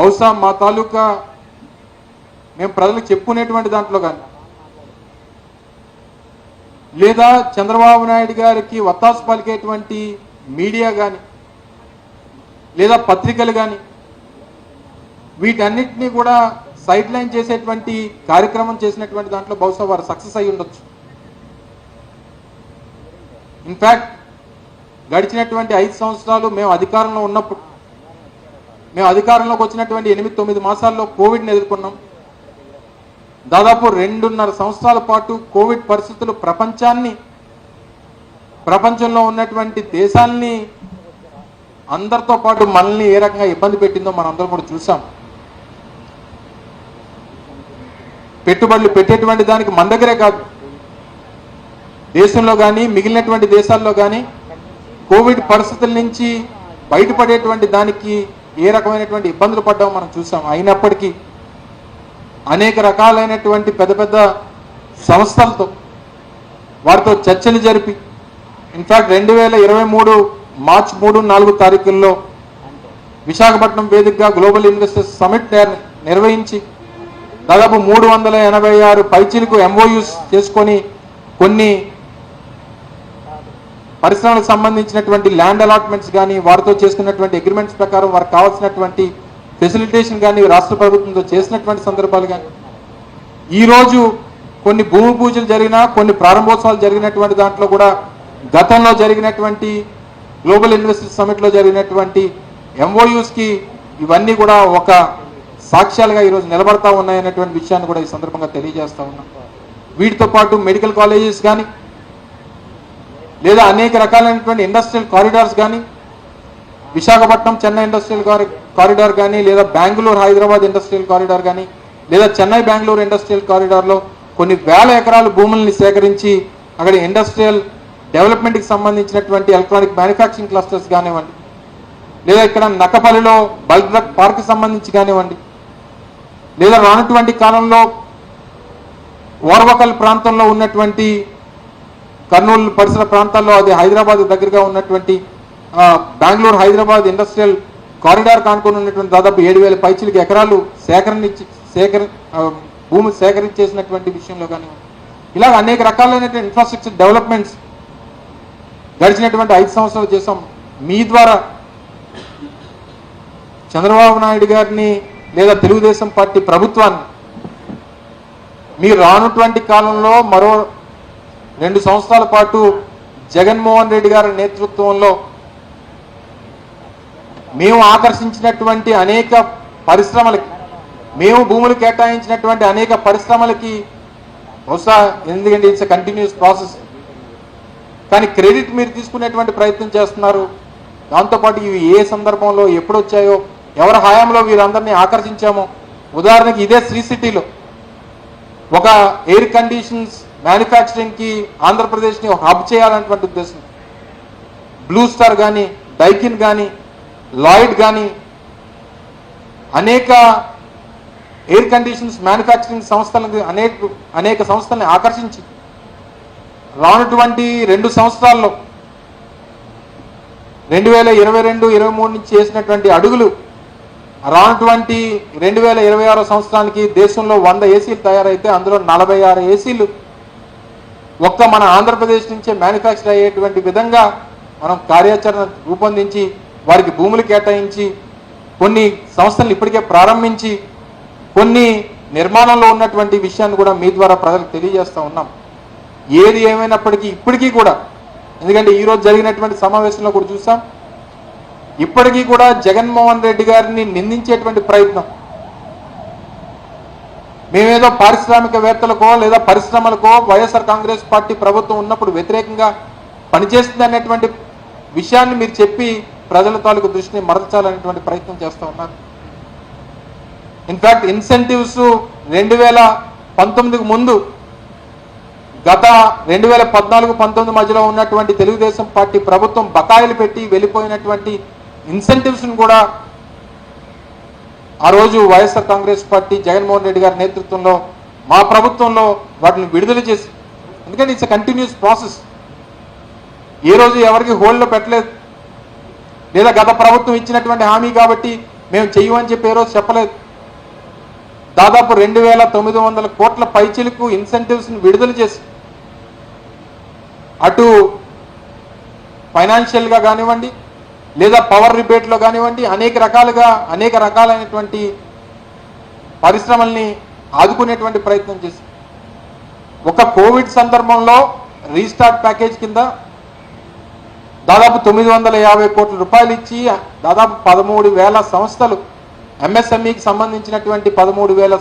బహుశా మా తాలూకా మేము ప్రజలకు చెప్పుకునేటువంటి దాంట్లో కానీ. లేదా చంద్రబాబు నాయుడు గారికి వత్తాసు పలికేటువంటి మీడియా కానీ లేదా పత్రికలు కానీ వీటన్నిటినీ కూడా సైడ్ లైన్ చేసేటువంటి కార్యక్రమం చేసినటువంటి దాంట్లో బహుశా వారు సక్సెస్ అయి ఉండొచ్చు. ఇన్ఫ్యాక్ట్ గడిచినటువంటి ఐదు సంవత్సరాలు మేము అధికారంలో ఉన్నప్పుడు మేము అధికారంలోకి వచ్చినటువంటి ఎనిమిది తొమ్మిది మాసాల్లో కోవిడ్ని ఎదుర్కొన్నాం. దాదాపు రెండున్నర సంవత్సరాల పాటు కోవిడ్ పరిస్థితులు ప్రపంచాన్ని ప్రపంచంలో ఉన్నటువంటి దేశాల్ని అందరితో పాటు మనల్ని ఏ రకంగా ఇబ్బంది పెట్టిందో మనం అందరం కూడా చూసాం పెట్టుబడులు పెట్టేటువంటి దానికి మన దగ్గరే కాదు. దేశంలో కానీ మిగిలినటువంటి దేశాల్లో కానీ కోవిడ్ పరిస్థితుల నుంచి బయటపడేటువంటి దానికి ఏ రకమైనటువంటి ఇబ్బందులు పడ్డామో మనం చూసాం. అయినప్పటికీ అనేక రకాలైనటువంటి పెద్ద పెద్ద సంస్థలతో వారితో చర్చలు జరిపి ఇన్ఫాక్ట్ రెండు వేల ఇరవై మూడు మార్చ్ మూడు నాలుగు తారీఖుల్లో విశాఖపట్నం వేదికగా గ్లోబల్ ఇన్వెస్టర్స్ సమిట్ నిర్వహించి దాదాపు మూడు వందల ఎనభై ఆరు పైచీలకు ఎంఓయూస్ చేసుకొని కొన్ని పరిశ్రమలకు సంబంధించినటువంటి ల్యాండ్ అలాట్మెంట్స్ కానీ వారితో చేసుకున్నటువంటి అగ్రిమెంట్స్ ప్రకారం వారికి కావాల్సినటువంటి ఫెసిలిటేషన్ కానీ రాష్ట్ర ప్రభుత్వంతో చేసినటువంటి సందర్భాలు కానీ ఈరోజు కొన్ని భూమి పూజలు జరిగినా కొన్ని ప్రారంభోత్సవాలు జరిగినటువంటి దాంట్లో కూడా గతంలో జరిగినటువంటి గ్లోబల్ ఇన్వెస్టర్స్ సమిట్లో జరిగినటువంటి ఎంఓయూస్కి ఇవన్నీ కూడా ఒక సాక్ష్యాలుగా ఈరోజు నిలబడతా ఉన్నాయనేటువంటి విషయాన్ని కూడా ఈ సందర్భంగా తెలియజేస్తా ఉన్నాం. వీటితో పాటు మెడికల్ కాలేజెస్ కానీ లేదా అనేక రకాలైనటువంటి ఇండస్ట్రియల్ కారిడార్స్ కానీ Visakhapatnam Chennai industrial corri- corridor కానీ లేదా బెంగళూరు హైదరాబాద్ ఇండస్ట్రియల్ కారిడార్ కానీ లేదా చెన్నై బెంగళూరు ఇండస్ట్రియల్ కారిడార్లో కొన్ని వేల ఎకరాల భూముల్ని సేకరించి అక్కడ ఇండస్ట్రియల్ డెవలప్మెంట్కి సంబంధించినటువంటి ఎలక్ట్రానిక్ మ్యానుఫ్యాక్చరింగ్ క్లస్టర్స్ కానివ్వండి లేదా ఇక్కడ నక్కపల్లిలో బల్క్ డ్రగ్ పార్క్ సంబంధించి కానివ్వండి లేదా రానటువంటి కాలంలో ఓర్వకల్ ప్రాంతంలో ఉన్నటువంటి కర్నూలు పరిసర ప్రాంతాల్లో అది హైదరాబాద్ దగ్గరగా ఉన్నటువంటి బెంగళూరు హైదరాబాద్ ఇండస్ట్రియల్ కారిడార్ కానుకొని ఉన్నటువంటి దాదాపు ఏడు వేల పైచిలకి ఎకరాలు సేకరించి సేకరి భూమి సేకరించేసినటువంటి విషయంలో కానీ ఇలాగ అనేక రకాలైనటువంటి ఇన్ఫ్రాస్ట్రక్చర్ డెవలప్మెంట్స్ గడిచినటువంటి ఐదు సంవత్సరాలు చేసాం మీ ద్వారా చంద్రబాబు నాయుడు గారిని లేదా తెలుగుదేశం పార్టీ ప్రభుత్వాన్ని మీరు రానటువంటి కాలంలో మరో రెండు సంవత్సరాల పాటు జగన్మోహన్ రెడ్డి గారి నేతృత్వంలో మేము ఆకర్షించినటువంటి అనేక పరిశ్రమలకి మేము భూములు కేటాయించినటువంటి అనేక పరిశ్రమలకి బహుశా ఎందుకంటే ఇట్స్ కంటిన్యూస్ ప్రాసెస్ కానీ క్రెడిట్ మీరు తీసుకునేటువంటి ప్రయత్నం చేస్తున్నారు. దాంతోపాటు ఇవి ఏ సందర్భంలో ఎప్పుడు వచ్చాయో ఎవరి హయాంలో వీరందరినీ ఆకర్షించామో ఉదాహరణకి ఇదే శ్రీ సిటీలో ఒక ఎయిర్ కండిషన్స్ మ్యానుఫ్యాక్చరింగ్కి ఆంధ్రప్రదేశ్ని ఒక హబ్ చేయాలన్నటువంటి ఉద్దేశం. బ్లూ స్టార్ కానీ డైకిన్ కానీ లాయిడ్ కానీ అనేక ఎయిర్ కండిషన్స్ మ్యానుఫ్యాక్చరింగ్ సంస్థలకు అనేక అనేక సంస్థల్ని ఆకర్షించి రానటువంటి రెండు సంవత్సరాల్లో రెండు వేల ఇరవై రెండు ఇరవై మూడు నుంచి చేసినటువంటి అడుగులు రానటువంటి రెండు వేల ఇరవై ఆరో సంవత్సరానికి దేశంలో వంద ఏసీలు తయారైతే అందులో నలభై ఆరు ఏసీలు ఒక్క మన ఆంధ్రప్రదేశ్ నుంచే మ్యానుఫ్యాక్చర్ అయ్యేటువంటి విధంగా మనం కార్యాచరణ రూపొందించి వారికి భూములు కేటాయించి కొన్ని సంస్థలను ఇప్పటికే ప్రారంభించి కొన్ని నిర్మాణంలో ఉన్నటువంటి విషయాన్ని కూడా మీ ద్వారా ప్రజలకు తెలియజేస్తూ ఉన్నాం. ఏది ఏమైనప్పటికీ ఇప్పటికీ కూడా ఎందుకంటే ఈరోజు జరిగినటువంటి సమావేశంలో కూడా చూసాం ఇప్పటికీ కూడా జగన్మోహన్ రెడ్డి గారిని నిందించేటువంటి ప్రయత్నం మేమేదో పారిశ్రామికవేత్తలకో లేదా పరిశ్రమలకో వైఎస్ఆర్ కాంగ్రెస్ పార్టీ ప్రభుత్వం ఉన్నప్పుడు వ్యతిరేకంగా పనిచేస్తుంది అనేటువంటి విషయాన్ని మీరు చెప్పి ప్రజల తాలూకు దృష్టిని మరల్చాలనేటువంటి ప్రయత్నం చేస్తూ ఉన్నారు. ఇన్ఫాక్ట్ ఇన్సెంటివ్స్ రెండు వేల పంతొమ్మిదికి ముందు గత రెండు వేల పద్నాలుగు పంతొమ్మిది మధ్యలో ఉన్నటువంటి తెలుగుదేశం పార్టీ ప్రభుత్వం బకాయిలు పెట్టి వెళ్ళిపోయినటువంటి ఇన్సెంటివ్స్ను కూడా ఆ రోజు YSR Congress party Jaganmohan Reddy గారి నేతృత్వంలో మా ప్రభుత్వంలో వాటిని విడుదల చేసి ఎందుకంటే ఇట్స్ కంటిన్యూస్ ప్రాసెస్ ఏ రోజు ఎవరికి హోల్డ్లో పెట్టలేదు. లేదా గత ప్రభుత్వం ఇచ్చినటువంటి హామీ కాబట్టి మేము చెయ్యమని చెప్పి ఏ రోజు చెప్పలేదు. దాదాపు రెండు వేల తొమ్మిది వందల కోట్ల పైచిలకు ఇన్సెంటివ్స్ని విడుదల చేసి అటు ఫైనాన్షియల్గా కానివ్వండి లేదా పవర్ రిబేట్లో కానివ్వండి అనేక రకాలుగా అనేక రకాలైనటువంటి పరిశ్రమల్ని ఆదుకునేటువంటి ప్రయత్నం చేసి ఒక కోవిడ్ సందర్భంలో రీస్టార్ట్ ప్యాకేజ్ కింద దాదాపు తొమ్మిది వందల యాభై కోట్ల రూపాయలు ఇచ్చి దాదాపు పదమూడు వేల సంస్థలు ఎంఎస్ఎంఈకి సంబంధించినటువంటి పదమూడు వేల